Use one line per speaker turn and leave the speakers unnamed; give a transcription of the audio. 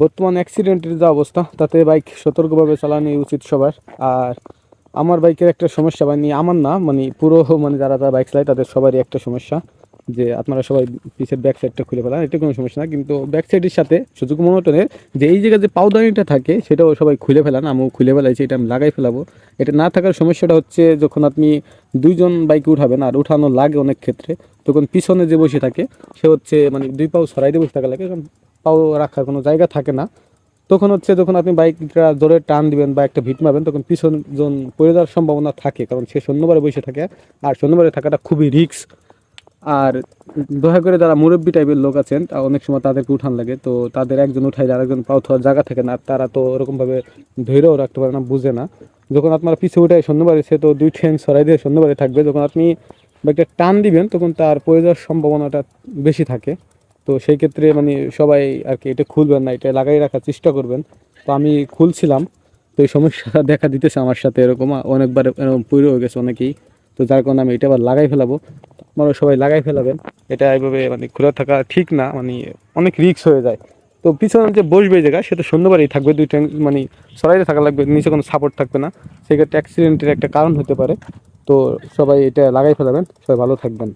বর্তমান অ্যাক্সিডেন্টের যা অবস্থা, তাতে বাইক সতর্কভাবে চালানো উচিত সবার। আর আমার বাইকের একটা সমস্যা মানে আমার না মানে পুরো মানে যারা যারা বাইক চালায়, তাদের সবারই একটা সমস্যা যে আপনারা সবাই পিছের ব্যাক সাইডটা খুলে ফেলান, এটা কোনো সমস্যা না। কিন্তু ব্যাক সাইডের সাথে সুযোগ মনোটনের যে এই জায়গায় যে পাউদানিটা থাকে, সেটাও সবাই খুলে ফেলান। আমিও খুলে ফেলাইছি, এটা আমি লাগাই ফেলাবো। এটা না থাকার সমস্যাটা হচ্ছে যখন আপনি দুইজন বাইকে উঠাবেন, আর উঠানো লাগে অনেক ক্ষেত্রে, তখন পিছনে যে বসে থাকে, সে হচ্ছে মানে দুই পাও সরাই দিয়ে বসে থাকা লাগে। পাও রাখার কোনো জায়গা থাকে না। তখন হচ্ছে যখন আপনি বাইকটা জোরে টান দিবেন বা একটা ভিট মারবেন, তখন পিছন জন পড়ে যাওয়ার সম্ভাবনা থাকে। কারণ সে শূন্যবারে বসে থাকে। আর শূন্যবারে থাকাটা খুবই রিস্ক। আর দয়া করে যারা মুরব্বী টাইপের লোক আছেন অনেক সময় তাদেরকে উঠান লাগে। তো তাদের একজন উঠাইলে আরেকজন পাও থাকার জায়গা থাকে না। আর তারা তো ওরকমভাবে ধৈর্যও রাখতে পারে না, বুঝে না। যখন আপনারা পিছিয়ে উঠে শূন্যবারে সে তো দুই ঠ্যাং সরাই দিয়ে শূন্যবারে থাকবে। যখন আপনি বাইকটা টান দিবেন, তখন তার পড়ে যাওয়ার সম্ভাবনাটা বেশি থাকে। তো সেই ক্ষেত্রে মানে সবাই আর কি এটা খুলবেন না, এটা লাগাই রাখার চেষ্টা করবেন। তো আমি খুলছিলাম, তো এই সমস্যাটা দেখা দিতেছে আমার সাথে এরকম, অনেকবার এরকম পুরো হয়ে গেছে অনেকেই। তো যার কারণে আমি এটা আবার লাগাই ফেলাবো। আপনারা সবাই লাগাই ফেলাবেন, এটা এইভাবে মানে খোলা থাকা ঠিক না মানে অনেক রিস্ক হয়ে যায়। তো পিছনে যে বসবে জায়গা সেটা সুন্দরবারই থাকবে, দুই ট্যাঙ্ক মানে সরাইতে থাকা লাগবে, নিচে কোনো সাপোর্ট থাকবে না। সেক্ষেত্রে অ্যাক্সিডেন্টের একটা কারণ হতে পারে। তো সবাই এটা লাগাই ফেলাবেন, সবাই ভালো থাকবেন।